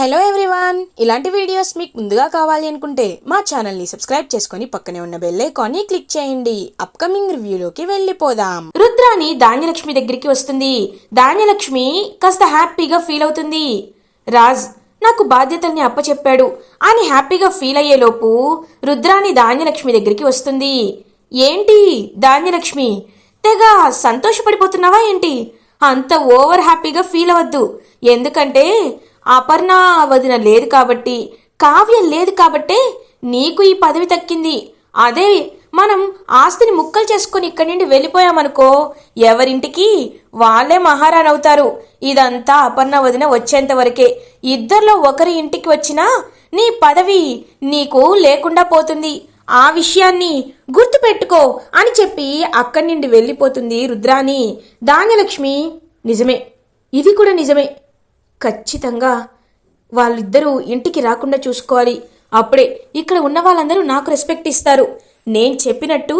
Hello everyone ఇలాంటి videos మీకు ముందుగా కావాలి అనుకుంటే మా ఛానల్ని సబ్స్క్రైబ్ చేసుకొని పక్కనే ఉన్న బెల్ ఐకాన్ని క్లిక్ చేయండి. అప్కమింగ్ రివ్యూలోకి వెళ్ళిపోదాం. రుద్రాని ధాన్యలక్ష్మి దగ్గరికి వస్తుంది. ధాన్యలక్ష్మి కాస్త హ్యాపీగా ఫీల్ అవుతుంది. రాజ్ నాకు బాధ్యతల్ని అప్పచెప్పాడు. అని హ్యాపీగా ఫీల్ అయ్యేలోపు రుద్రాని ధాన్యలక్ష్మి దగ్గరికి వస్తుంది. ఏంటి ధాన్యలక్ష్మి? తెగ సంతోషపడిపోతున్నావా ఏంటి? అంత ఓవర్ హ్యాపీగా ఫీల్ అవ్వద్దు. ఎందుకంటే అపర్ణ వదిన లేదు కాబట్టి కావ్యం లేదు కాబట్టే నీకు ఈ పదవి తక్కింది అదే మనం ఆస్తిని ముక్కలు చేసుకొని ఇక్కడి నుండి వెళ్ళిపోయామనుకో ఎవరింటికి వాళ్ళే మహారాణి అవుతారు. ఇదంతా అపర్ణ వదిన వచ్చేంత వరకే. ఇద్దరిలో ఒకరి ఇంటికి వచ్చినా నీ పదవి నీకు లేకుండా పోతుంది. ఆ విషయాన్ని గుర్తుపెట్టుకో అని చెప్పి అక్కడి నుండి వెళ్ళిపోతుంది రుద్రాని ధాన్యలక్ష్మి నిజమే. ఇది కూడా నిజమే. ఖచ్చితంగా. వాళ్ళిద్దరూ ఇంటికి రాకుండా చూసుకోవాలి. అప్పుడే ఇక్కడ ఉన్న వాళ్ళందరూ నాకు రెస్పెక్ట్ ఇస్తారు. నేను చెప్పినట్టు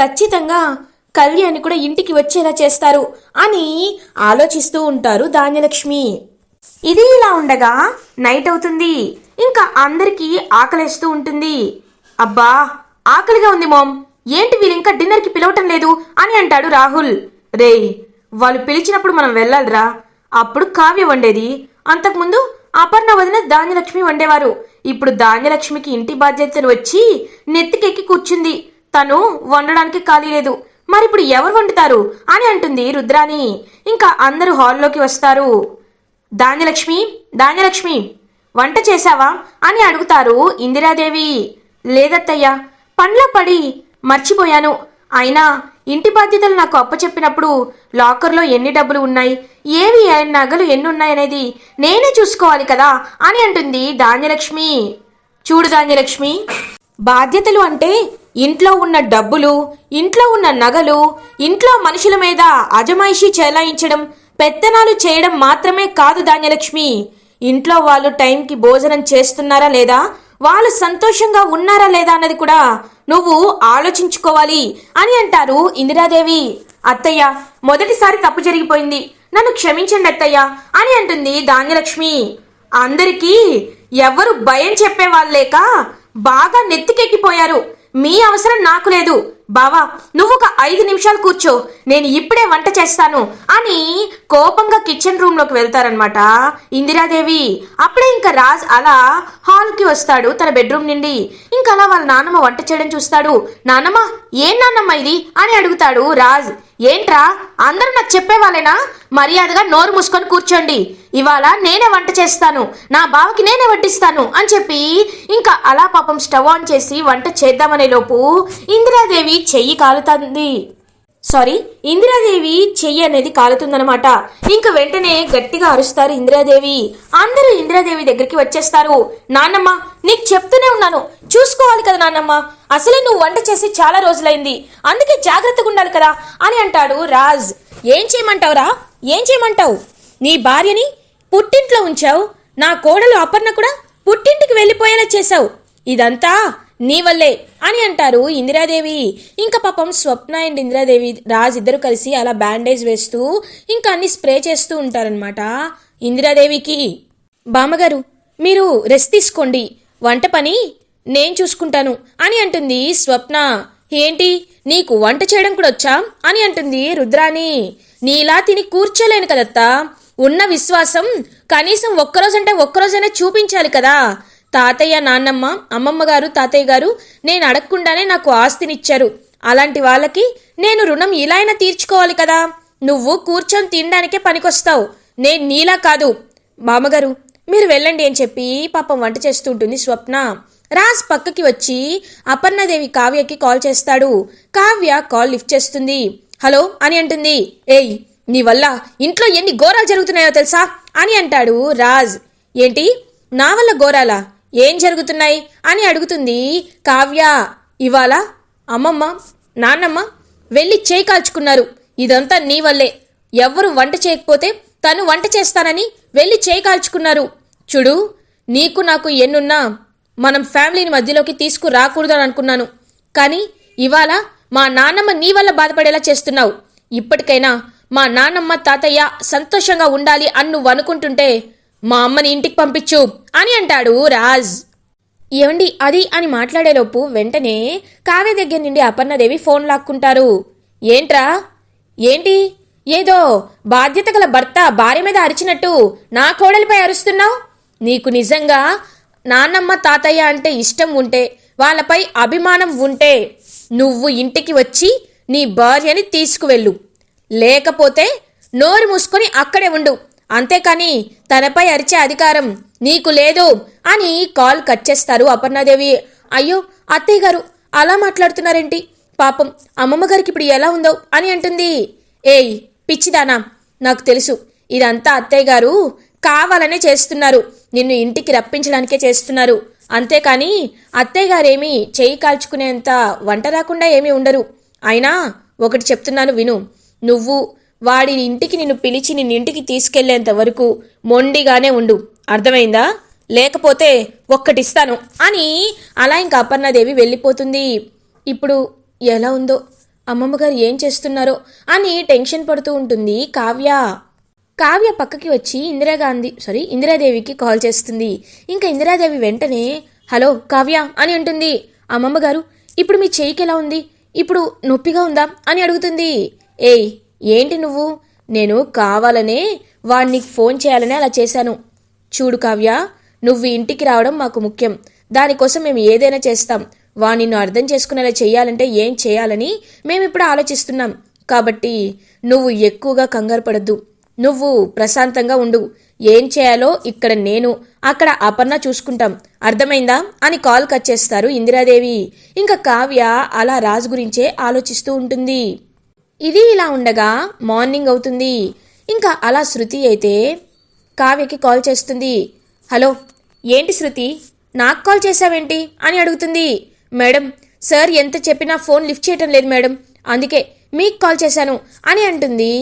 ఖచ్చితంగా కళ్యాణి కూడా ఇంటికి వచ్చేలా చేస్తారు అని ఆలోచిస్తూ ఉంటారు ధాన్యలక్ష్మి. ఇది ఇలా ఉండగా నైట్ అవుతుంది. ఇంకా అందరికీ ఆకలేస్తూ ఉంటుంది. అబ్బా ఆకలిగా ఉంది మామ్. ఏంటి వీళ్ళు ఇంకా డిన్నర్కి పిలవటం లేదు అని అంటాడు రాహుల్. రే వాళ్ళు పిలిచినప్పుడు మనం వెళ్ళాలిరా. అప్పుడు కావ్య వండేది. అంతకుముందు అపర్ణ వదిన ధాన్యలక్ష్మి వండేవారు. ఇప్పుడు ధాన్యలక్ష్మికి ఇంటి బాధ్యతలు వచ్చి నెత్తికెక్కి కూర్చుంది. తను వండడానికి ఖాళీ లేదు. మరి ఇప్పుడు ఎవరు వండుతారు? అని అంటుంది రుద్రాని ఇంకా అందరూ హాల్లోకి వస్తారు. ధాన్యలక్ష్మి ధాన్యలక్ష్మి వంట చేశావా? అని అడుగుతారు ఇందిరాదేవి. లేదత్తయ్యా పండ్ల పడి మర్చిపోయాను. అయినా ఇంటి బాధ్యతలు నాకు అప్పచెప్పినప్పుడు లాకర్లో ఎన్ని డబ్బులు ఉన్నాయి? ఏవి నగలు ఎన్ని ఉన్నాయనేది నేనే చూసుకోవాలి కదా అని అంటుంది ధాన్యలక్ష్మి. చూడు ధాన్యలక్ష్మి బాధ్యతలు అంటే ఇంట్లో ఉన్న డబ్బులు ఇంట్లో ఉన్న నగలు ఇంట్లో మనుషుల మీద అజమాయిషీ చెలాయించడం పెత్తనాలు చేయడం మాత్రమే కాదు ధాన్యలక్ష్మి. ఇంట్లో వాళ్ళు టైంకి భోజనం చేస్తున్నారా లేదా? వాళ్ళు సంతోషంగా ఉన్నారా లేదా అన్నది కూడా నువ్వు ఆలోచించుకోవాలి అని అంటారు ఇందిరాదేవి. అత్తయ్య మొదటిసారి తప్పు జరిగిపోయింది. నన్ను క్షమించండి అత్తయ్య అని అంటుంది ధాన్యలక్ష్మి. అందరికీ ఎవరు భయం చెప్పేవాళ్ళు లేక బాగా నెత్తికెక్కిపోయారు. మీ అవసరం నాకు లేదు. బావా నువ్వు ఒక ఐదు నిమిషాలు కూర్చో. నేను ఇప్పుడే వంట చేస్తాను అని కోపంగా కిచెన్ రూమ్లోకి వెళ్తారనమాట ఇందిరాదేవి అప్పుడే ఇంకా రాజ్ అలా హాల్కి వస్తాడు తన బెడ్రూమ్ నుండి. ఇంకా అలా వాళ్ళ నాన్నమ్మ వంట చేయడం చూస్తాడు. నాన్నమ్మ ఏం నాన్నమ్మ ఇది? అని అడుగుతాడు రాజ్. ఏంట్రా? అందరూ నాకు చెప్పేవాళ్ళేనా? మర్యాదగా నోరు మూసుకొని కూర్చోండి. ఇవాళ నేనే వంట చేస్తాను. నా బావకి నేనే వడ్డిస్తాను అని చెప్పి ఇంకా అలా పాపం స్టవ్ ఆన్ చేసి వంట చేద్దామనే లోపు ఇందిరాదేవి చెయ్యి కాలుతుంది. సారీ ఇందిరాదేవి చెయ్యి అనేది కాలుతుందనమాట ఇంకా వెంటనే గట్టిగా అరుస్తారు ఇందిరాదేవి. అందరూ ఇందిరాదేవి దగ్గరికి వచ్చేస్తారు. నాన్నమ్మ నీకు చెప్తూనే ఉన్నాను. చూసుకోవాలి కదా నాన్నమ్మ. అసలే నువ్వు వంట చేసి చాలా రోజులైంది. అందుకే జాగ్రత్తగా ఉండాలి కదా అని అంటాడు రాజ్. ఏం చేయమంటావురా ఏం చేయమంటావు? నీ భార్యని పుట్టింట్లో ఉంచావు. నా కోడలు అపర్ణ కూడా పుట్టింటికి వెళ్ళిపోయేలా చేశావు. ఇదంతా నీ వల్లే అని అంటారు ఇందిరాదేవి. ఇంకా పాపం స్వప్న అండ్ ఇందిరాదేవి రాజ్ ఇద్దరు కలిసి అలా బ్యాండేజ్ వేస్తూ ఇంకా అన్ని స్ప్రే చేస్తూ ఉంటారనమాట ఇందిరాదేవికి బామ్మగారు మీరు రెస్ట్ తీసుకోండి. వంట పని నేను చూసుకుంటాను అని అంటుంది స్వప్న. ఏంటి? నీకు వంట చేయడం కూడా వచ్చా? అని అంటుంది రుద్రాని నీలా తిని కూర్చోలేను కదత్తా. ఉన్న విశ్వాసం కనీసం ఒక్కరోజంటే ఒక్కరోజైనా చూపించాలి కదా. తాతయ్య నాన్నమ్మ అమ్మమ్మ గారు తాతయ్య గారు నేను అడగకుండానే నాకు ఆస్తినిచ్చారు. అలాంటి వాళ్ళకి నేను రుణం ఇలా అయినా తీర్చుకోవాలి కదా. నువ్వు కూర్చొని తినడానికే పనికొస్తావు. నేను నీలా కాదు. బామ్మగారు మీరు వెళ్ళండి అని చెప్పి పాపం వంట చేస్తూ ఉంటుంది స్వప్న. రాజ్ పక్కకి వచ్చి అపర్ణదేవి కావ్యకి కాల్ చేస్తాడు. కావ్య కాల్ లిఫ్ట్ చేస్తుంది. హలో అని అంటుంది. ఏయ్ నీ వల్ల ఇంట్లో ఎన్ని ఘోరాలు జరుగుతున్నాయో తెలుసా? అని అంటాడు రాజ్. ఏంటి? నా వల్ల ఘోరాలా? ఏం జరుగుతున్నాయి అని అడుగుతుంది కావ్య. ఇవాళ అమ్మమ్మ నాన్నమ్మ వెళ్ళి చేయి కాల్చుకున్నారు. ఇదంతా నీ వల్లే. ఎవ్వరు వంట చేయకపోతే తను వంట చేస్తానని వెళ్ళి చేయి కాల్చుకున్నారు. చూడు నీకు నాకు ఎన్నున్నా మనం ఫ్యామిలీని మధ్యలోకి తీసుకురాకూడదని అనుకున్నాను కానీ ఇవాళ మా నాన్నమ్మ నీ వల్ల బాధపడేలా చేస్తున్నావు. ఇప్పటికైనా మా నాన్నమ్మ తాతయ్య సంతోషంగా ఉండాలి అని నువ్వు అనుకుంటుంటే మా అమ్మని ఇంటికి పంపించు అని అంటాడు రాజ్. ఏమండి అది అని మాట్లాడేలోపు వెంటనే కావ్య దగ్గర నుండి అపర్ణదేవి ఫోన్ లాక్కుంటారు. ఏంట్రా? ఏంటి? ఏదో బాధ్యత గల భర్త భార్య మీద అరిచినట్టు నా కోడలిపై అరుస్తున్నావు? నీకు నిజంగా నాన్నమ్మ తాతయ్య అంటే ఇష్టం ఉంటే వాళ్ళపై అభిమానం ఉంటే నువ్వు ఇంటికి వచ్చి నీ భార్యని తీసుకువెళ్ళు. లేకపోతే నోరు మూసుకొని అక్కడే ఉండు. అంతేకాని తనపై అరిచే అధికారం నీకు లేదు అని కాల్ కట్ చేస్తారు అపర్ణాదేవి. అయ్యో అత్తయ్య గారు అలా మాట్లాడుతున్నారేంటి? పాపం అమ్మమ్మ గారికి ఇప్పుడు ఎలా ఉందో అని అంటుంది. ఏయ్ పిచ్చిదానా నాకు తెలుసు ఇదంతా అత్తయ్య గారు కావాలనే చేస్తున్నారు నిన్ను ఇంటికి రప్పించడానికే చేస్తున్నారు. అంతేకాని అత్తయ్య గారేమీ చేయి కాల్చుకునేంత వంట రాకుండా ఏమీ ఉండరు. అయినా ఒకటి చెప్తున్నాను విను నువ్వు వాడి ఇంటికి నిన్ను పిలిచి నిన్ను ఇంటికి తీసుకెళ్ళేంత వరకు మొండిగానే ఉండు. అర్థమైందా? లేకపోతే ఒక్కటిస్తాను. అని అలా ఇంకా అపర్ణాదేవి వెళ్ళిపోతుంది. ఇప్పుడు ఎలా ఉందో? అమ్మమ్మ గారు ఏం చేస్తున్నారో? అని టెన్షన్ పడుతూ ఉంటుంది కావ్య. కావ్య పక్కకి వచ్చి ఇందిరాగాంధీ సారీ ఇందిరాదేవికి కాల్ చేస్తుంది. ఇంకా ఇందిరాదేవి వెంటనే హలో కావ్య అని అంటుంది. అమ్మమ్మ గారు ఇప్పుడు మీ చేయికి ఎలా ఉంది? ఇప్పుడు నొప్పిగా ఉందా? అని అడుగుతుంది. ఏయ్ ఏంటి నువ్వు? నేను కావాలనే వాణ్ణి ఫోన్ చేయాలనే అలా చేశాను. చూడు కావ్య నువ్వు ఇంటికి రావడం మాకు ముఖ్యం. దానికోసం మేము ఏదైనా చేస్తాం. వా నిన్ను అర్థం చేసుకునేలా చేయాలంటే ఏం చేయాలని మేము ఇప్పుడు ఆలోచిస్తున్నాం. కాబట్టి నువ్వు ఎక్కువగా కంగారు పడద్దు. నువ్వు ప్రశాంతంగా ఉండు. ఏం చేయాలో ఇక్కడ నేను అక్కడ అపర్ణ చూసుకుంటాం. అర్థమైందా? అని కాల్ కట్ చేస్తారు ఇందిరాదేవి. ఇంకా కావ్య అలా రాజు గురించే ఆలోచిస్తూ ఉంటుంది. ఇది ఇలా ఉండగా మార్నింగ్ అవుతుంది. ఇంకా అలా శృతి అయితే కావ్యకి కాల్ చేస్తుంది. హలో ఏంటి శృతి? నాకు కాల్ చేసావేంటి అని అడుగుతుంది. మేడం సార్ ఎంత చెప్పినా ఫోన్ లిఫ్ట్ చేయటం లేదు మేడం. అందుకే మీకు కాల్ చేశాను అని అంటుంది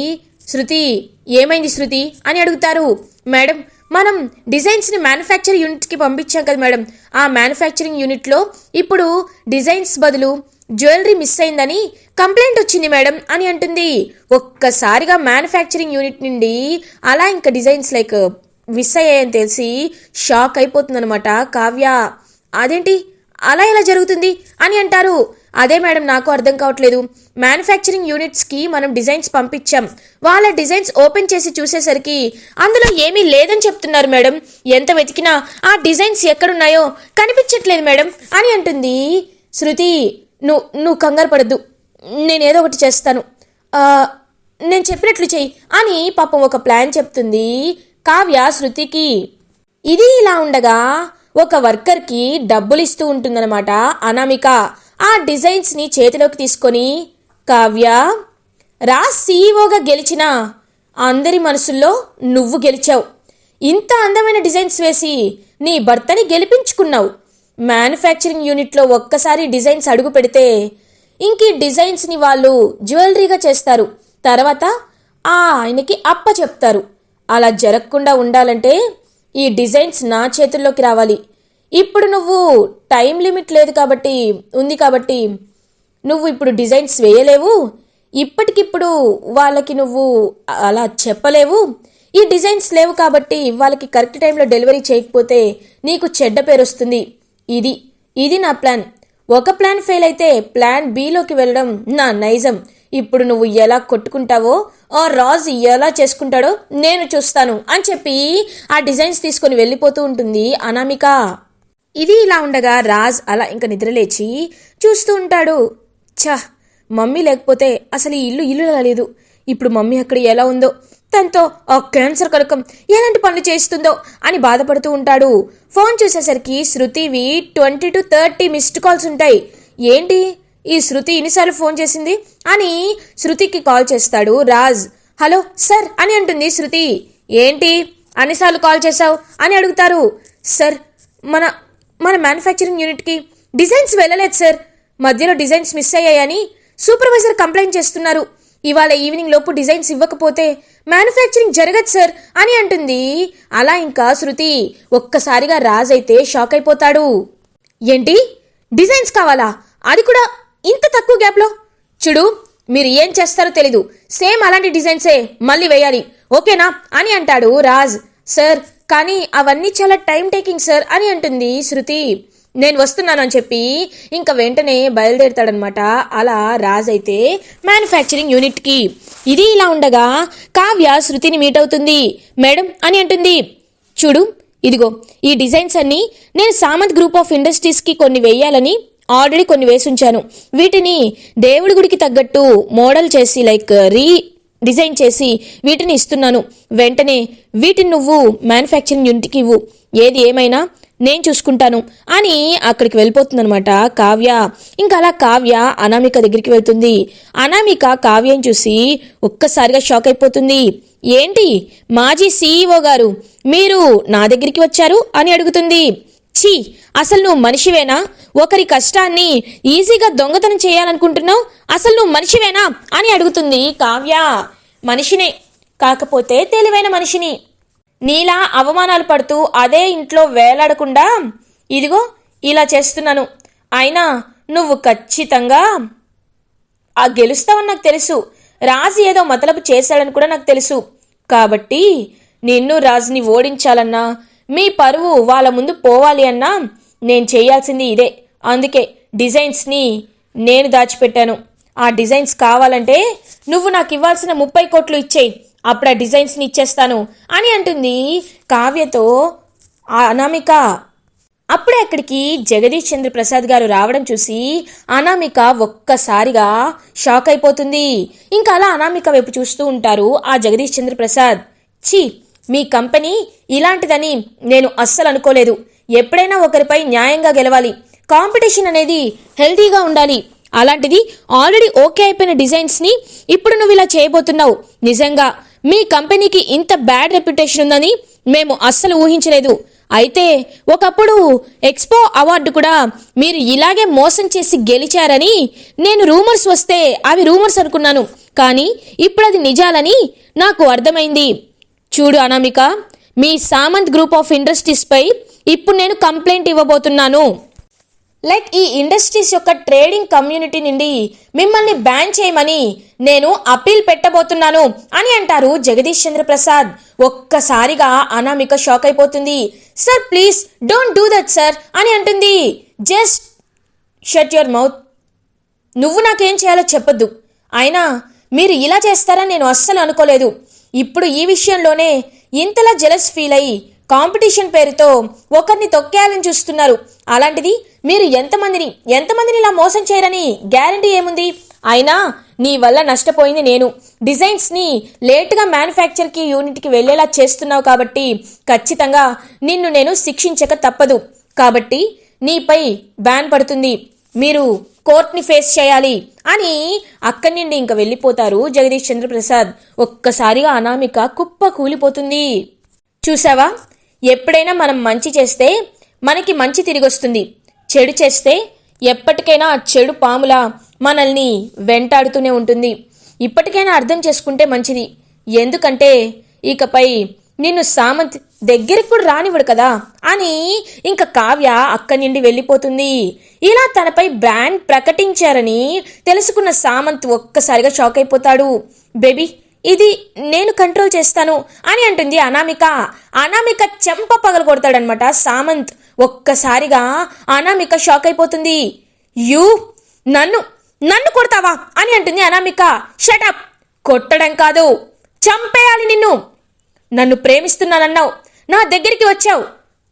శృతి. ఏమైంది శృతి? అని అడుగుతారు. మేడం మనం డిజైన్స్ని మ్యానుఫ్యాక్చర్ యూనిట్కి పంపించాం కదా మేడం. ఆ మ్యానుఫ్యాక్చరింగ్ యూనిట్లో ఇప్పుడు డిజైన్స్ బదులు జ్యువెలరీ మిస్ అయిందని కంప్లైంట్ వచ్చింది మేడం అని అంటుంది. ఒక్కసారిగా మ్యానుఫ్యాక్చరింగ్ యూనిట్ నుండి అలా ఇంకా డిజైన్స్ లైక్ మిస్ అయ్యాయని తెలిసి షాక్ అయిపోతుందనమాట కావ్య అదేంటి? అలా ఎలా జరుగుతుంది అని అంటారు. అదే మేడం నాకు అర్థం కావట్లేదు. మ్యానుఫ్యాక్చరింగ్ యూనిట్స్కి మనం డిజైన్స్ పంపించాం. వాళ్ళ డిజైన్స్ ఓపెన్ చేసి చూసేసరికి అందులో ఏమీ లేదని చెప్తున్నారు మేడం. ఎంత వెతికినా ఆ డిజైన్స్ ఎక్కడున్నాయో కనిపించట్లేదు మేడం అని అంటుంది. శృతి నువ్వు నువ్వు కంగారు పడద్దు. నేనేదో ఒకటి చేస్తాను. నేను చెప్పినట్లు చెయ్యి అని పాపం ఒక ప్లాన్ చెప్తుంది కావ్య శృతికి. ఇది ఇలా ఉండగా ఒక వర్కర్కి డబ్బులు ఇస్తూ ఉంటుందన్నమాట అనామిక. ఆ డిజైన్స్ని చేతిలోకి తీసుకొని కావ్య రా సీఈఓగా గెలిచిన అందరి మనసుల్లో నువ్వు గెలిచావు. ఇంత అందమైన డిజైన్స్ వేసి నీ భర్తని గెలిపించుకున్నావు. మ్యానుఫ్యాక్చరింగ్ యూనిట్లో ఒక్కసారి డిజైన్స్ అడుగు పెడితే ఇంక ఈ డిజైన్స్ని వాళ్ళు జ్యువెలరీగా చేస్తారు. తర్వాత ఆ ఆయనకి అప్ప చెప్తారు. అలా జరగకుండా ఉండాలంటే ఈ డిజైన్స్ నా చేతుల్లోకి రావాలి. ఇప్పుడు నువ్వు టైం లిమిట్ లేదు కాబట్టి ఉంది కాబట్టి నువ్వు ఇప్పుడు డిజైన్స్ వేయలేవు. ఇప్పటికిప్పుడు వాళ్ళకి నువ్వు అలా చెప్పలేవు. ఈ డిజైన్స్ లేవు కాబట్టి వాళ్ళకి కరెక్ట్ టైంలో డెలివరీ చేయకపోతే నీకు చెడ్డ పేరు వస్తుంది. ఇది ఇది నా ప్లాన్. ఒక ప్లాన్ ఫెయిల్ అయితే ప్లాన్ బీలోకి వెళ్ళడం నా నైజం. ఇప్పుడు నువ్వు ఎలా కొట్టుకుంటావో ఆ రాజు ఎలా చేసుకుంటాడో నేను చూస్తాను అని చెప్పి ఆ డిజైన్స్ తీసుకొని వెళ్ళిపోతూ ఉంటుంది అనామిక. ఇది ఇలా ఉండగా రాజ్ అలా ఇంకా నిద్రలేచి చూస్తూ ఉంటాడు. ఛ మమ్మీ లేకపోతే అసలు ఈ ఇల్లు ఇల్లు లేదు. ఇప్పుడు మమ్మీ అక్కడ ఎలా ఉందో తనతో ఆ క్యాన్సర్ కలకం ఎలాంటి పనులు చేస్తుందో అని బాధపడుతూ ఉంటాడు. ఫోన్ చూసేసరికి శృతివి twenty two thirty missed calls ఉంటాయి. ఏంటి? ఈ శృతి ఇన్నిసార్లు ఫోన్ చేసింది? అని శృతికి కాల్ చేస్తాడు రాజ్. హలో సార్ అని అంటుంది శృతి. ఏంటి? అన్నిసార్లు కాల్ చేశావు? అని అడుగుతారు. సార్ మన మన మ్యానుఫ్యాక్చరింగ్ యూనిట్కి డిజైన్స్ వెళ్ళలేదు సార్ మధ్యలో డిజైన్స్ మిస్ అయ్యాయని సూపర్వైజర్ కంప్లైంట్ చేస్తున్నారు. ఇవాళ ఈవినింగ్ లోపు డిజైన్స్ ఇవ్వకపోతే మ్యానుఫ్యాక్చరింగ్ జరగదు సార్ అని అంటుంది. అలా ఇంకా శృతి ఒక్కసారిగా రాజ్ అయితే షాక్ అయిపోతాడు. ఏంటి? డిజైన్స్ కావాలా? అది కూడా ఇంత తక్కువ గ్యాప్లో చూడు మీరు ఏం చేస్తారో తెలీదు. సేమ్ అలాంటి డిజైన్సే మళ్ళీ వేయాలి. ఓకేనా? అని అంటాడు రాజ్. సార్ కానీ అవన్నీ చాలా టైం టేకింగ్ సార్ అని అంటుంది శృతి. నేను వస్తున్నాను అని చెప్పి ఇంకా వెంటనే బయలుదేరుతాడనమాట. అలా రాజ్ అయితే మ్యానుఫ్యాక్చరింగ్ యూనిట్కి ఇది ఇలా ఉండగా కావ్య శృతిని మీట్ అవుతుంది. మేడం అని అంటుంది. చూడు ఇదిగో ఈ డిజైన్స్ అన్నీ నేను సామంత్ గ్రూప్ ఆఫ్ ఇండస్ట్రీస్కి కొన్ని వేయాలని ఆల్రెడీ కొన్ని వేసి ఉంచాను వీటిని దేవుడి గుడికి తగ్గట్టు మోడల్ చేసి లైక్ రీ డిజైన్ చేసి వీటిని ఇస్తున్నాను. వెంటనే వీటిని నువ్వు మ్యానుఫ్యాక్చరింగ్ యూనిట్కి ఇవ్వు. ఏది ఏమైనా నేను చూసుకుంటాను. అని అక్కడికి వెళ్ళిపోతుందనమాట కావ్య. ఇంకా అలా కావ్య అనామిక దగ్గరికి వెళ్తుంది. అనామిక కావ్యం చూసి ఒక్కసారిగా షాక్ అయిపోతుంది. ఏంటి? మాజీ సీఈఓ గారు మీరు నా దగ్గరికి వచ్చారు? అని అడుగుతుంది. ఛీ అసలు నువ్వు మనిషివేనా? ఒకరి కష్టాన్ని ఈజీగా దొంగతనం చేయాలనుకుంటున్నావు? అసలు నువ్వు మనిషివేనా? అని అడుగుతుంది కావ్య. మనిషినే కాకపోతే తెలివైన మనిషిని. నీలా అవమానాలు పడుతూ అదే ఇంట్లో వేలాడకుండా ఇదిగో ఇలా చేస్తున్నాను. అయినా నువ్వు ఖచ్చితంగా ఆ గెలుస్తావని నాకు తెలుసు. రాజు ఏదో మతలపు చేశాడని కూడా నాకు తెలుసు. కాబట్టి నిన్ను రాజుని ఓడించాలన్నా మీ పరువు వాళ్ళ ముందు పోవాలి అన్నా నేను చేయాల్సింది ఇదే. అందుకే డిజైన్స్ని నేను దాచిపెట్టాను. ఆ డిజైన్స్ కావాలంటే నువ్వు నాకు ఇవ్వాల్సిన ముప్పై కోట్లు ఇచ్చేయి. అప్పుడు ఆ డిజైన్స్ని ఇచ్చేస్తాను అని అంటుంది కావ్యతో అనామిక. అప్పుడే అక్కడికి జగదీష్ చంద్ర ప్రసాద్ గారు రావడం చూసి అనామిక ఒక్కసారిగా షాక్ అయిపోతుంది. ఇంకా అలా అనామిక వైపు చూస్తూ ఉంటారు ఆ జగదీష్ చంద్ర ప్రసాద్ చీ మీ కంపెనీ ఇలాంటిదని నేను అస్సలు అనుకోలేదు. ఎప్పుడైనా ఒకరిపై న్యాయంగా గెలవాలి. కాంపిటీషన్ అనేది హెల్తీగా ఉండాలి. అలాంటిది ఆల్రెడీ ఓకే అయిపోయిన డిజైన్స్ని ఇప్పుడు నువ్వు ఇలా చేయబోతున్నావు. నిజంగా మీ కంపెనీకి ఇంత బ్యాడ్ రెప్యుటేషన్ ఉందని మేము అస్సలు ఊహించలేదు. అయితే ఒకప్పుడు ఎక్స్పో అవార్డు కూడా మీరు ఇలాగే మోసం చేసి గెలిచారని నేను రూమర్స్ వస్తే అవి రూమర్స్ అనుకున్నాను. కానీ ఇప్పుడు అది నిజాలని నాకు అర్థమైంది. చూడు అనామిక మీ సామంత్ గ్రూప్ ఆఫ్ ఇండస్ట్రీస్పై ఇప్పుడు నేను కంప్లైంట్ ఇవ్వబోతున్నాను. లైక్ ఈ ఇండస్ట్రీస్ యొక్క ట్రేడింగ్ కమ్యూనిటీ నుండి మిమ్మల్ని బ్యాన్ చేయమని నేను అప్పీల్ పెట్టబోతున్నాను అని అంటారు జగదీష్ చంద్ర ప్రసాద్ ఒక్కసారిగా అనామిక షాక్ అయిపోతుంది. Sir please don't do that sir అని అంటుంది. Just shut your mouth. నువ్వు నాకేం చేయాలో చెప్పొద్దు. అయినా మీరు ఇలా చేస్తారని నేను అస్సలు అనుకోలేదు. ఇప్పుడు ఈ విషయంలోనే ఇంతలా జెలస్ ఫీల్ అయ్యి కాంపిటీషన్ పేరుతో ఒకరిని తొక్కేయాలని చూస్తున్నారు. అలాంటిది మీరు ఎంతమందిని ఎంతమందిని ఇలా మోసం చేయరని గ్యారంటీ ఏముంది? అయినా నీ వల్ల నష్టపోయింది నేను. డిజైన్స్ని లేట్గా మ్యానుఫ్యాక్చర్కి యూనిట్కి వెళ్ళేలా చేస్తున్నావు కాబట్టి ఖచ్చితంగా నిన్ను నేను శిక్షించక తప్పదు. కాబట్టి నీపై బ్యాన్ పడుతుంది. మీరు కోర్ట్ని ఫేస్ చేయాలి అని అక్కడి నుండి ఇంకా వెళ్ళిపోతారు జగదీష్ చంద్రప్రసాద్. ఒక్కసారిగా అనామిక కుప్ప కూలిపోతుంది. చూసావా? ఎప్పుడైనా మనం మంచి చేస్తే మనకి మంచి తిరిగి వస్తుంది. చెడు చేస్తే ఎప్పటికైనా ఆ చెడు పాములా మనల్ని వెంటాడుతూనే ఉంటుంది. ఇప్పటికైనా అర్థం చేసుకుంటే మంచిది. ఎందుకంటే ఇకపై నిన్ను సామంత్ దగ్గరికి కూడా రానివ్వడు కదా. అని ఇంకా కావ్య అక్కడి నుండి వెళ్ళిపోతుంది. ఇలా తనపై బ్యాన్ ప్రకటించారని తెలుసుకున్న సామంత్ ఒక్కసారిగా షాక్ అయిపోతాడు. బేబీ ఇది నేను కంట్రోల్ చేస్తాను అని అంటుంది అనామిక. అనామిక చెంప పగలు కొడతాడనమాట సామంత్. ఒక్కసారిగా అనామిక షాక్ అయిపోతుంది. యూ నన్ను నన్ను కొడతావా? అని అంటుంది అనామిక. షటప్ కొట్టడం కాదు చంపేయాలి నిన్ను. నన్ను ప్రేమిస్తున్నానన్నావు. నా దగ్గరికి వచ్చావు.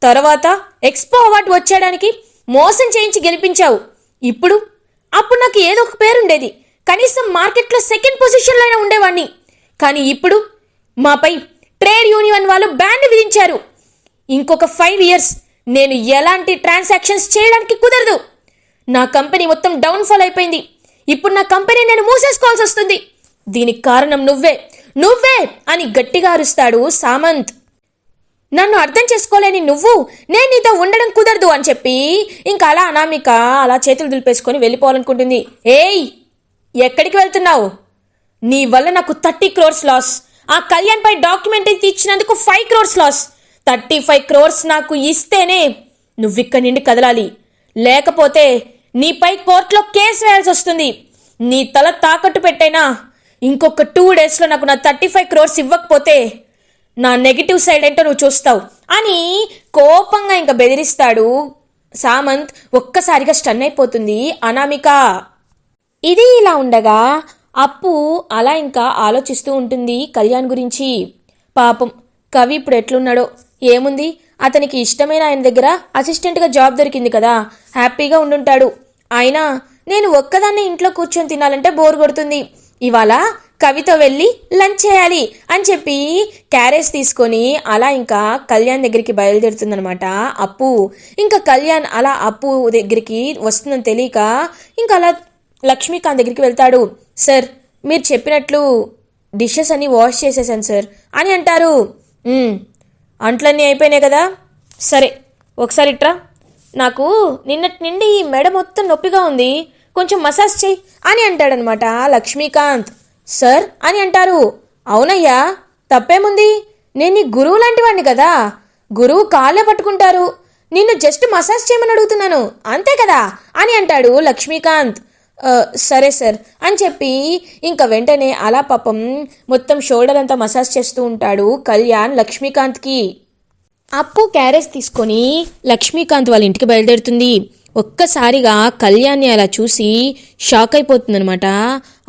తర్వాత ఎక్స్పో అవార్డు వచ్చేయడానికి మోసం చేయించి గెలిపించావు. ఇప్పుడు? అప్పుడు నాకు ఏదో ఒక పేరుండేది. కనీసం మార్కెట్లో సెకండ్ పొజిషన్లో అయినా ఉండేవాడిని కానీ ఇప్పుడు? మాపై ట్రేడ్ యూనియన్ వాళ్ళు బ్యాన్ విధించారు. ఇంకొక ఫైవ్ ఇయర్స్ నేను ఎలాంటి ట్రాన్సాక్షన్స్ చేయడానికి కుదరదు. నా కంపెనీ మొత్తం డౌన్ఫాల్ అయిపోయింది. ఇప్పుడు నా కంపెనీ నేను మూసేసుకోవాల్సి వస్తుంది. దీనికి కారణం నువ్వే. నువ్వే అని గట్టిగా అరుస్తాడు సామంత్. నన్ను అర్థం చేసుకోలేని నువ్వు. నేను నీతో ఉండడం కుదరదు అని చెప్పి ఇంకా అలా అనామిక అలా చేతులు దులిపేసుకొని వెళ్ళిపోవాలనుకుంటుంది. ఏయ్ ఎక్కడికి వెళ్తున్నావు? నీ వల్ల నాకు థర్టీ క్రోర్స్ లాస్. ఆ కళ్యాణ్ పై డాక్యుమెంట్ ఇచ్చినందుకు five crores loss. Thirty five crores నాకు ఇస్తేనే నువ్విక్కడి నుండి కదలాలి. లేకపోతే నీపై కోర్టులో కేసు వేయాల్సి వస్తుంది. నీ తల తాకట్టు పెట్టైనా ఇంకొక టూ డేస్లో నాకు నా థర్టీ ఫైవ్ క్రోర్స్ ఇవ్వకపోతే నా నెగిటివ్ సైడ్ ఏంటో నువ్వు చూస్తావు. అని కోపంగా ఇంకా బెదిరిస్తాడు సామంత్. ఒక్కసారిగా స్టన్ అయిపోతుంది. అనామిక. ఇది ఇలా ఉండగా అప్పు అలా ఇంకా ఆలోచిస్తూ ఉంటుంది కళ్యాణ్ గురించి. పాపం కవి ఇప్పుడు ఎట్లున్నాడో? ఏముంది? అతనికి ఇష్టమైన ఆయన దగ్గర అసిస్టెంట్గా జాబ్ దొరికింది కదా. హ్యాపీగా ఉండుంటాడు. అయినా నేను ఒక్కదాన్నే ఇంట్లో కూర్చొని తినాలంటే బోర్ కొడుతుంది. ఇవాళ కవితో వెళ్ళి లంచ్ చేయాలి అని చెప్పి క్యారేజ్ తీసుకొని అలా ఇంకా కళ్యాణ్ దగ్గరికి బయలుదేరుతుందనమాట అప్పు. ఇంకా కళ్యాణ్ అలా అప్పు దగ్గరికి వస్తుందని తెలియక ఇంకా అలా లక్ష్మీకాంత్ దగ్గరికి వెళ్తాడు. సార్ మీరు చెప్పినట్లు డిషెస్ అన్ని వాష్ చేసేసాను సార్ అని అంటారు. అంట్లన్నీ అయిపోయినాయి కదా. సరే ఒకసారి ఇట్రా. నాకు నిన్నటి నుండి ఈ మెడ మొత్తం నొప్పిగా ఉంది. కొంచెం మసాజ్ చేయి అని అంటాడనమాట లక్ష్మీకాంత్. సార్ అని అంటారు. అవునయ్యా తప్పేముంది? నేను నీ గురువు లాంటి వాడిని కదా. గురువు కాళ్ళే పట్టుకుంటారు. నిన్ను జస్ట్ మసాజ్ చేయమని అడుగుతున్నాను. అంతే కదా? అని అంటాడు లక్ష్మీకాంత్. సరే సార్ అని చెప్పి ఇంకా వెంటనే అలా పాపం మొత్తం షోల్డర్ అంతా మసాజ్ చేస్తూ ఉంటాడు కళ్యాణ్ లక్ష్మీకాంత్కి. అప్పు క్యారేజ్ తీసుకొని లక్ష్మీకాంత్ వాళ్ళ ఇంటికి బయలుదేరుతుంది. ఒక్కసారిగా కళ్యాణ్ని అలా చూసి షాక్ అయిపోతుందనమాట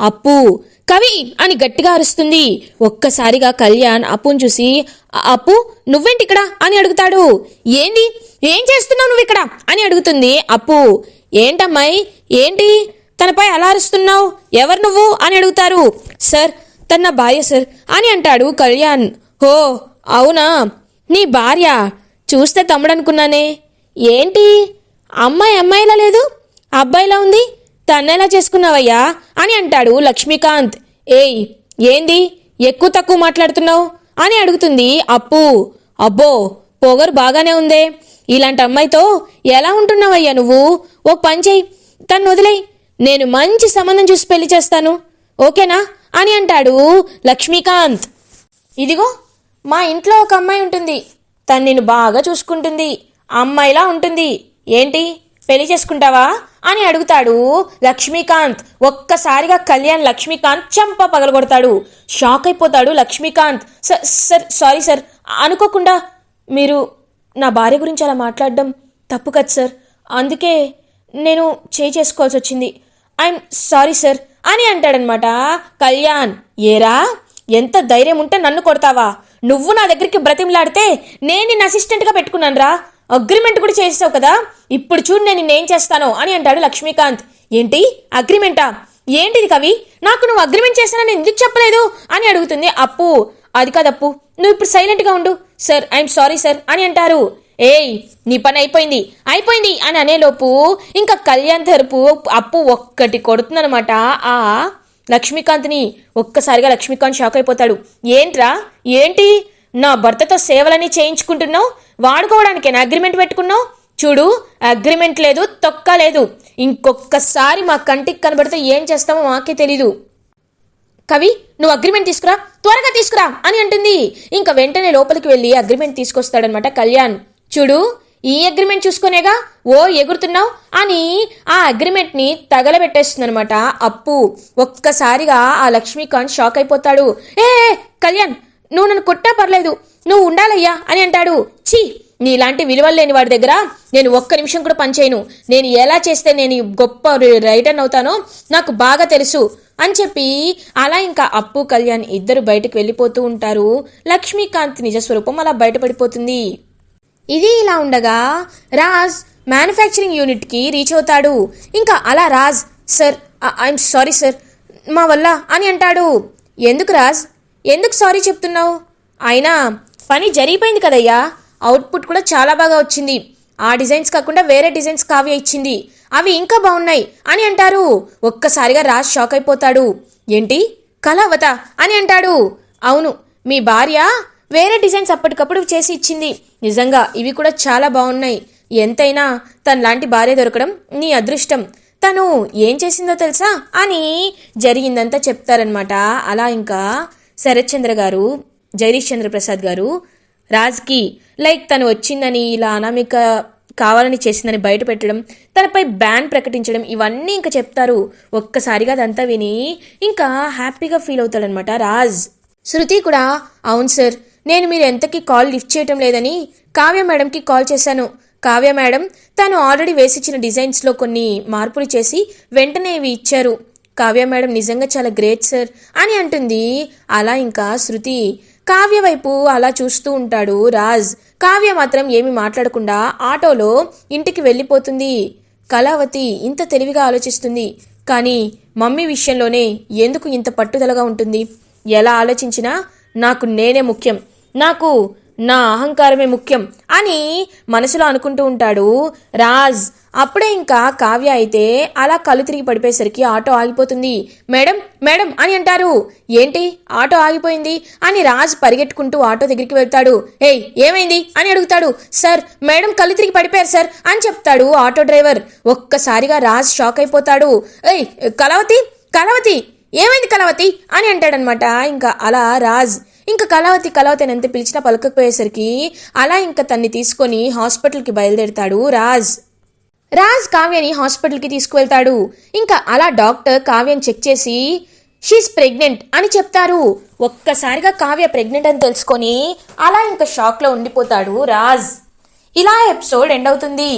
అప్పు కవి అని గట్టిగా అరుస్తుంది. ఒక్కసారిగా కళ్యాణ్ అప్పుని చూసి అప్పు నువ్వేంటి ఇక్కడ అని అడుగుతాడు. ఏంది ఏం చేస్తున్నావు నువ్వు ఇక్కడ అని అడుగుతుంది అప్పు. ఏంటమ్మాయి? ఏంటి? తనపై అలా అరుస్తున్నావు? ఎవరు నువ్వు? అని అడుగుతారు. సార్ తన భార్య సార్ అని అంటాడు కళ్యాణ్. హో అవునా? నీ భార్య? చూస్తే తమ్ముడు అనుకున్నానే ఏంటి? అమ్మాయి అమ్మాయిలా లేదు? అబ్బాయిలా ఉంది? తన్నెలా చేసుకున్నావయ్యా? అని అంటాడు లక్ష్మీకాంత్. ఏయ్ ఏంది? ఎక్కువ తక్కువ మాట్లాడుతున్నావు? అని అడుగుతుంది అప్పు. అబ్బో పొగరు బాగానే ఉందే. ఇలాంటి అమ్మాయితో ఎలా ఉంటున్నావయ్యా నువ్వు? ఓ పని చెయ్యి. తను వదిలేయ్. నేను మంచి సంబంధం చూసి పెళ్ళి చేస్తాను. ఓకేనా? అని అంటాడు లక్ష్మీకాంత్. ఇదిగో మా ఇంట్లో ఒక అమ్మాయి ఉంటుంది. తను నిన్ను బాగా చూసుకుంటుంది. అమ్మాయిలా ఉంటుంది. ఏంటి? పెళ్ళి చేసుకుంటావా? అని అడుగుతాడు లక్ష్మీకాంత్. ఒక్కసారిగా కళ్యాణ్ లక్ష్మీకాంత్ చంప పగలగొడతాడు. షాక్ అయిపోతాడు లక్ష్మీకాంత్. Sir sorry sir. అనుకోకుండా మీరు నా భార్య గురించి అలా మాట్లాడడం తప్పు కదా సార్. అందుకే నేను చేయి చేసుకోవాల్సి వచ్చింది. ఐఎమ్ సారీ సార్ అని అంటాడనమాట కళ్యాణ్. ఏరా ఎంత ధైర్యం ఉంటే నన్ను కొడతావా? నువ్వు నా దగ్గరికి బ్రతిమలాడితే నేను నిన్ను అసిస్టెంట్గా పెట్టుకున్నాను రా అగ్రిమెంట్ కూడా చేసావు కదా? ఇప్పుడు చూడు నేను నిన్నేం చేస్తానో అని అంటాడు లక్ష్మీకాంత్. ఏంటి? అగ్రిమెంటా? ఏంటిది కవి? నాకు నువ్వు అగ్రిమెంట్ చేశానని ఎందుకు చెప్పలేదు? అని అడుగుతుంది అప్పు. అది కాదప్పు నువ్వు ఇప్పుడు సైలెంట్గా ఉండు. సార్ ఐఎమ్ సారీ సార్ అని అంటారు. ఏయ్ నీ పని అయిపోయింది. అయిపోయింది అని అనేలోపు ఇంకా కళ్యాణ్ తరపు అప్పు ఒక్కటి కొడుతుందనమాట ఆ లక్ష్మీకాంత్ని ఒక్కసారిగా లక్ష్మీకాంత్ షాక్ అయిపోతాడు. ఏంట్రా? ఏంటి? నా భర్తతో సేవలని చేయించుకుంటున్నావు? వాడుకోవడానికేనా అగ్రిమెంట్ పెట్టుకున్నావు? చూడు అగ్రిమెంట్ లేదు తొక్క లేదు. ఇంకొక్కసారి మా కంటికి కనబడితే ఏం చేస్తామో మాకే తెలీదు. కవి నువ్వు అగ్రిమెంట్ తీసుకురా. త్వరగా తీసుకురా అని అంటుంది. ఇంకా వెంటనే లోపలికి వెళ్ళి అగ్రిమెంట్ తీసుకొస్తాడనమాట కళ్యాణ్. చూడు ఈ అగ్రిమెంట్ చూసుకునేగా? ఓ ఎగురుతున్నావు? అని ఆ అగ్రిమెంట్ని తగలబెట్టేస్తుందనమాట అప్పు. ఒక్కసారిగా ఆ లక్ష్మీకాంత్ షాక్ అయిపోతాడు. ఏ ఏ, కళ్యాణ్ నువ్వు నన్ను కొట్టా పర్లేదు. నువ్వు ఉండాలయ్యా అని అంటాడు. ఛీ నీలాంటి విలువలు లేని వాడి దగ్గర నేను ఒక్క నిమిషం కూడా పనిచేయను. నేను ఎలా చేస్తే నేను గొప్ప రైటర్ అవుతానో నాకు బాగా తెలుసు అని చెప్పి అలా ఇంకా అప్పు కళ్యాణ్ ఇద్దరు బయటకు వెళ్ళిపోతూ ఉంటారు. లక్ష్మీకాంత్ నిజస్వరూపం అలా బయటపడిపోతుంది. ఇది ఇలా ఉండగా రాజ్ మ్యానుఫ్యాక్చరింగ్ యూనిట్కి రీచ్ అవుతాడు. ఇంకా అలా Raj sir I'm sorry sir మా వల్ల అని అంటాడు. ఎందుకు రాజ్? ఎందుకు సారీ చెప్తున్నావు? అయినా పని జరిగిపోయింది కదయ్యా. అవుట్పుట్ కూడా చాలా బాగా వచ్చింది. ఆ డిజైన్స్ కాకుండా వేరే డిజైన్స్ కావ్య ఇచ్చింది. అవి ఇంకా బాగున్నాయి అని అంటారు. ఒక్కసారిగా రాజ్ షాక్ అయిపోతాడు. ఏంటి? కళావత అని అంటాడు. అవును మీ భార్య వేరే డిజైన్స్ అప్పటికప్పుడు చేసి ఇచ్చింది. నిజంగా ఇవి కూడా చాలా బాగున్నాయి. ఎంతైనా తన లాంటి భార్య దొరకడం నీ అదృష్టం. తను ఏం చేసిందో తెలుసా అని జరిగిందంతా చెప్తారనమాట అలా ఇంకా శరత్చంద్ర గారు జగదీష్ చంద్రప్రసాద్ గారు రాజ్కి లైక్ తను వచ్చిందని ఇలా అనామిక కావాలని చేసిందని బయట పెట్టడం తనపై బ్యాన్ ప్రకటించడం ఇవన్నీ ఇంకా చెప్తారు. ఒక్కసారిగా అదంతా విని ఇంకా హ్యాపీగా ఫీల్ అవుతాడనమాట రాజ్. శృతి కూడా అవును సార్ నేను మీరు ఎంతకీ కాల్ లిఫ్ట్ చేయటం లేదని కావ్య మేడంకి కాల్ చేశాను. కావ్య మేడం తను ఆల్రెడీ వేసిచ్చిన డిజైన్స్లో కొన్ని మార్పులు చేసి వెంటనే ఇవి ఇచ్చారు. కావ్య మేడం నిజంగా చాలా గ్రేట్ సార్ అని అంటుంది. అలా ఇంకా శృతి కావ్య వైపు అలా చూస్తూ ఉంటాడు రాజ్. కావ్య మాత్రం ఏమి మాట్లాడకుండా ఆటోలో ఇంటికి వెళ్ళిపోతుంది. కళావతి ఇంత తెలివిగా ఆలోచిస్తుంది. కానీ మమ్మీ విషయంలోనే ఎందుకు ఇంత పట్టుదలగా ఉంటుంది? ఎలా ఆలోచించినా నాకు నేనే ముఖ్యం. నాకు నా అహంకారమే ముఖ్యం అని మనసులో అనుకుంటూ ఉంటాడు. రాజ్ అప్పుడే ఇంకా కావ్య అయితే అలా కళ్ళు తిరిగి పడిపోయేసరికి ఆటో ఆగిపోతుంది. మేడం మేడం అని అంటారు. ఏంటి? ఆటో ఆగిపోయింది అని రాజ్ పరిగెట్టుకుంటూ ఆటో దగ్గరికి వెళ్తాడు. ఏయ్ ఏమైంది? అని అడుగుతాడు. సార్ మేడం కళ్ళు తిరిగి పడిపోయారు సార్ అని చెప్తాడు ఆటో డ్రైవర్. ఒక్కసారిగా రాజ్ షాక్ అయిపోతాడు. ఏయ్ కలవతి కలవతి ఏమైంది కలవతి అని అంటాడనమాట. ఇంకా అలా రాజ్ ఇంకా కళావతి కళావతి అని ఎంత పిలిచినా పలకకపోయేసరికి అలా ఇంకా తన్ని తీసుకొని హాస్పిటల్కి బయలుదేరుతాడు రాజ్. రాజ్ కావ్యని హాస్పిటల్కి తీసుకువెళ్తాడు. ఇంకా అలా డాక్టర్ కావ్యని చెక్ చేసి షీస్ ప్రెగ్నెంట్ అని చెప్తారు. ఒక్కసారిగా కావ్య ప్రెగ్నెంట్ అని తెలుసుకొని అలా ఇంకా షాక్లో ఉండిపోతాడు రాజ్. ఇలా ఎపిసోడ్ ఎండ్ అవుతుంది.